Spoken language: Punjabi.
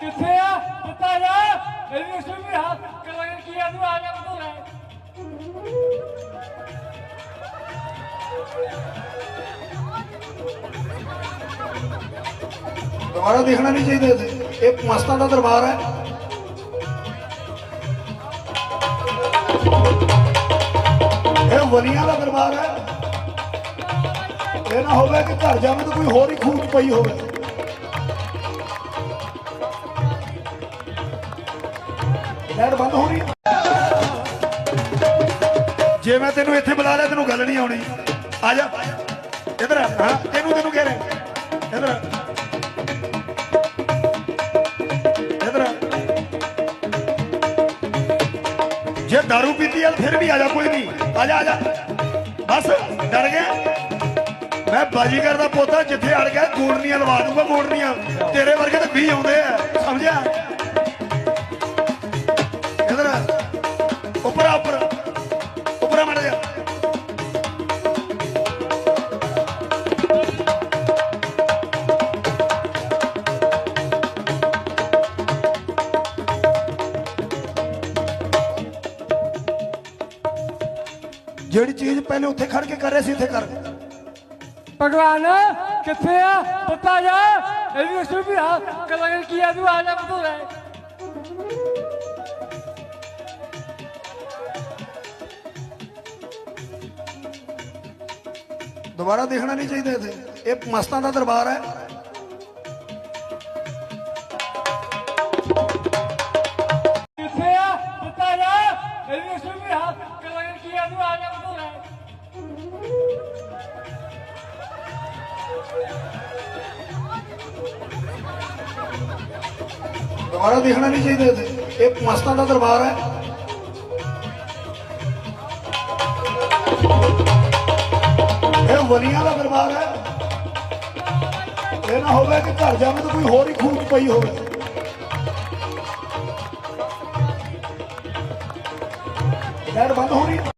ਕਿੱਥੇ ਆ? ਪਤਾ ਜਾ। ਇਹਨੂੰ ਸੁਣੀ ਹੱਥ ਕਲਾਂਗੇ ਕੀ ਆ? ਆ ਜਾ ਬਤੋ ਲੈ। ਦੁਬਾਰਾ ਦੇਖਣਾ ਨਹੀਂ ਚਾਹੀਦਾ ਇੱਥੇ ਇਹ ਮਸਤਾਂ ਦਾ ਦਰਬਾਰ ਹੈ। ਇਹ ਵਲੀਆਂ ਦਾ ਦਰਬਾਰ ਹੈ। ਇਹ ਨਾ ਹੋਵੇ ਕਿ ਘਰ ਜਾਵੇ ਤਾਂ ਕੋਈ ਹੋਰ ਹੀ ਖੂਨ ਪਈ ਹੋਵੇ। ਲੈਟ ਬੰਦ ਹੋ ਰਹੀ ਜੇ ਮੈਂ ਤੈਨੂੰ ਇੱਥੇ ਬੁਲਾ ਲਿਆ, ਤੈਨੂੰ ਗੱਲ ਨਹੀਂ ਆਉਣੀ। ਆ ਜਾ। ਇਧਰ ਹਾਂ ਤੈਨੂੰ ਤੈਨੂੰ ਕਹਿ ਰਿਹਾ। ਇਧਰ ਜੇ दारू ਪੀਤੀ ਆ, ਫਿਰ ਵੀ ਆ ਜਾ, ਕੋਈ ਨਹੀਂ। ਆ ਜਾ ਆ ਜਾ। ਬਸ, ਡਰ ਗਿਆ। ਮੈਂ ਬਾਜੀਗਰ ਦਾ ਪੋਤਾ, ਜਿੱਥੇ ਅੜ ਗਿਆ ਗੋੜਨੀਆਂ ਲਵਾ ਦੂੰਗਾ ਗੋੜਨੀਆਂ ਤੇਰੇ ਵਰਗੇ ਤਾਂ 20 ਆਉਂਦੇ ਆ, ਸਮਝਿਆ? ਉੱਪਰ ਜਿਹੜੀ ਚੀਜ਼ ਪਹਿਲੇ ਉੱਥੇ ਖੜ ਕੇ ਕਰ ਰਹੇ ਸੀ ਇੱਥੇ ਕਰ। ਭਗਵਾਨ, ਕਿੱਥੇ ਆ? ਪਤਾ ਜਾ। ਇਹਨੂੰ ਸੁਣੀ ਕਲਾਂਗੇ ਕੀ ਆ? ਤੂੰ ਆ ਜਾ ਬਤੋ ਲੈ ਦੁਬਾਰਾ ਦੇਖਣਾ ਨਹੀਂ ਚਾਹੀਦਾ ਇੱਥੇ। ਇਹ ਮਸਤਾਂ ਦਾ ਦਰਬਾਰ ਹੈ। ਦੁਬਾਰਾ ਦੇਖਣਾ ਨਹੀਂ ਚਾਹੀਦਾ ਇੱਥੇ। ਇਹ ਮਸਤਾਂ ਦਾ ਦਰਬਾਰ ਹੈ। ਬਲੀਆਂ ਦਾ ਦਰਬਾਰ ਹੈ। ਇਹ ਨਾ ਹੋਵੇ ਕਿ ਘਰ ਜਾਵੇ ਤਾਂ ਕੋਈ ਹੋਰ ਹੀ ਖੂਚ ਪਈ ਹੋਵੇ। ਲੈਟ ਬੰਦ ਹੋਣੀ